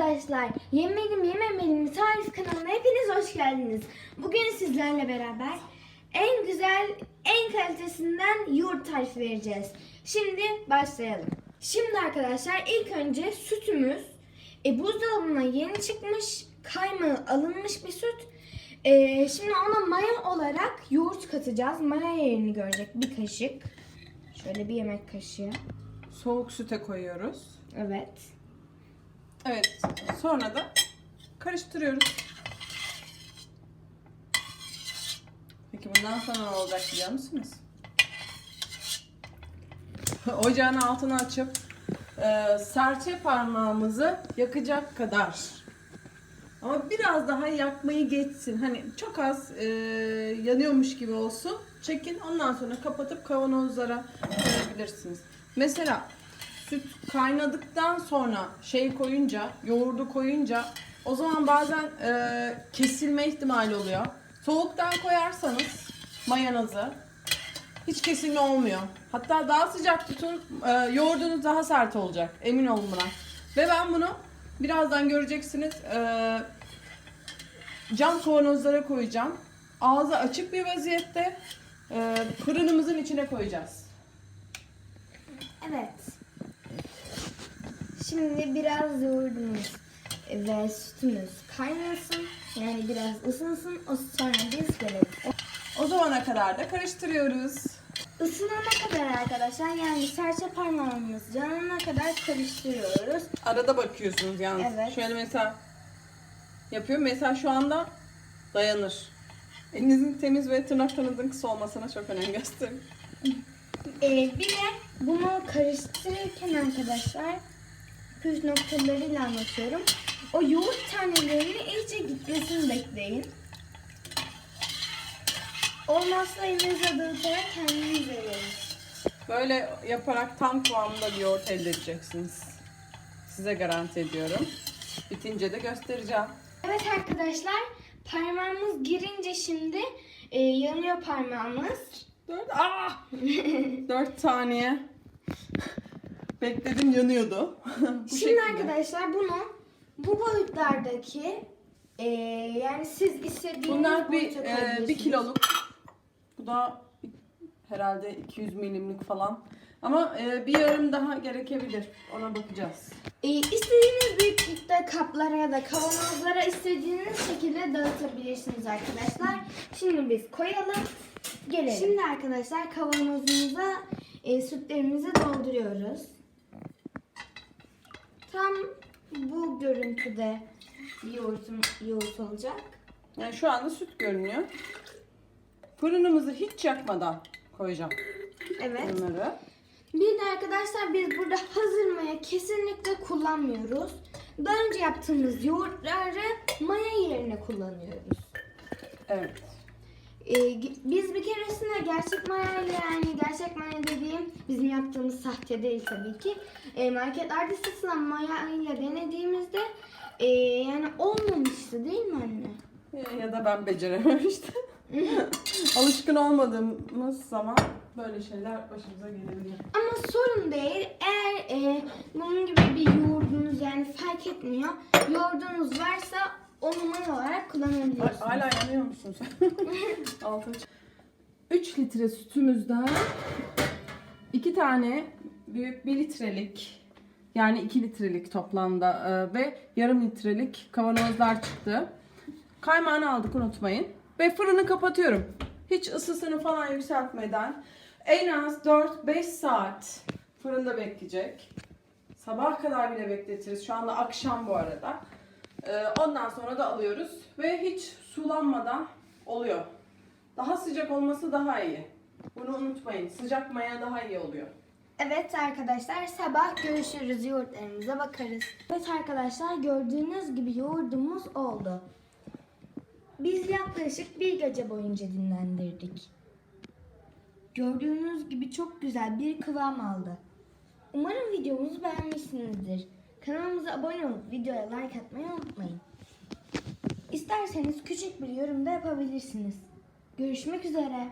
arkadaşlar. Yemelim yememelim tarif kanalına hepiniz hoş geldiniz. Bugün sizlerle beraber en güzel, en kalitesinden yoğurt tarifi vereceğiz. Şimdi başlayalım. Şimdi arkadaşlar ilk önce sütümüz e, buzdolabına yeni çıkmış, kaymağı alınmış bir süt. E, şimdi ona maya olarak yoğurt katacağız. Maya yerini görecek bir kaşık. Şöyle bir yemek kaşığı. Soğuk süte koyuyoruz. Evet. Evet. Sonra da karıştırıyoruz. Peki bundan sonra ne olacak biliyor musunuz? Ocağın altını açıp e, serçe parmağımızı yakacak kadar. Ama biraz daha yakmayı geçsin. Hani çok az e, yanıyormuş gibi olsun. Çekin. Ondan sonra kapatıp kavanozlara koyabilirsiniz. Mesela süt kaynadıktan sonra şey koyunca, yoğurdu koyunca o zaman bazen e, kesilme ihtimali oluyor. Soğuktan koyarsanız mayanızı hiç kesilme olmuyor. Hatta daha sıcak tutun, e, yoğurdunuz daha sert olacak. Emin olun buna. Ve ben bunu birazdan göreceksiniz. E, cam kavanozlara koyacağım. Ağzı açık bir vaziyette e, fırınımızın içine koyacağız. Evet. Şimdi biraz yoğurdumuz ve sütümüz kaynasın. Yani biraz ısınsın. O sonra biz gelelim. O zamana kadar da karıştırıyoruz. Isınana kadar arkadaşlar yani serçe parmağımız yanana kadar karıştırıyoruz. Arada bakıyorsunuz yalnız. Evet. Şöyle mesela yapıyorum. Mesela şu anda dayanır. Elinizin temiz ve tırnaklarınızın kısa olmasına çok önem gösterin. Ee, bir de bunu karıştırırken arkadaşlar püf noktalarıyla anlatıyorum. O yoğurt tanelerini iyice gitmesini bekleyin. Olmazsa elinizle dağıtarak kendiniz verin. Böyle yaparak tam kıvamında bir yoğurt elde edeceksiniz. Size garanti ediyorum. Bitince de göstereceğim. Evet arkadaşlar parmağımız girince şimdi e, yanıyor parmağımız. Dört, ah! Dört saniye. Bekledim yanıyordu. Bu Şimdi şekilde. arkadaşlar bunu bu boyutlardaki e, yani siz istediğiniz Bunlar bir, boyuta e, bir koyabilirsiniz. kiloluk. Bu da herhalde 200 milimlik falan. Ama e, bir yarım daha gerekebilir. Ona bakacağız. E, istediğiniz büyüklükte kaplara ya da kavanozlara istediğiniz şekilde dağıtabilirsiniz arkadaşlar. Şimdi biz koyalım. Gelelim. Şimdi arkadaşlar kavanozumuza e, sütlerimizi dolduruyoruz. Tam bu görüntüde yoğurtum, yoğurt olacak. Yani şu anda süt görünüyor. Fırınımızı hiç yakmadan koyacağım Evet. bunları. Bir de arkadaşlar biz burada hazır maya kesinlikle kullanmıyoruz. Daha önce yaptığımız yoğurtları maya yerine kullanıyoruz. Evet. Ee, biz bir keresinde gerçek maya ile yani gerçek maya dediğim bizim yaptığımız sahte değil tabii ki. Ee, marketlerde satılan maya ile denediğimizde ee, yani olmamıştı değil mi anne? Ya- Ya da ben becerememiştim. Alışkın olmadığımız zaman böyle şeyler başımıza gelebiliyor. Ama sorun değil. Eğer e, bunun gibi bir yoğurdunuz yani fark etmiyor. Yoğurdunuz varsa onu maya olarak Ay, kullanabilirsiniz. hala yanıyor musun sen? Altı. 3 litre sütümüzden 2 tane büyük 1 litrelik yani 2 litrelik toplamda e, ve yarım litrelik kavanozlar çıktı. Kaymağını aldık unutmayın. Ve fırını kapatıyorum. Hiç ısısını falan yükseltmeden en az 4-5 saat fırında bekleyecek. Sabah kadar bile bekletiriz. Şu anda akşam bu arada. Ee, ondan sonra da alıyoruz ve hiç sulanmadan oluyor. Daha sıcak olması daha iyi. Bunu unutmayın. Sıcak maya daha iyi oluyor. Evet arkadaşlar sabah görüşürüz yoğurtlarımıza bakarız. Evet arkadaşlar gördüğünüz gibi yoğurdumuz oldu. Biz yaklaşık bir gece boyunca dinlendirdik. Gördüğünüz gibi çok güzel bir kıvam aldı. Umarım videomuzu beğenmişsinizdir. Kanalımıza abone olup videoya like atmayı unutmayın. İsterseniz küçük bir yorum da yapabilirsiniz. Görüşmek üzere.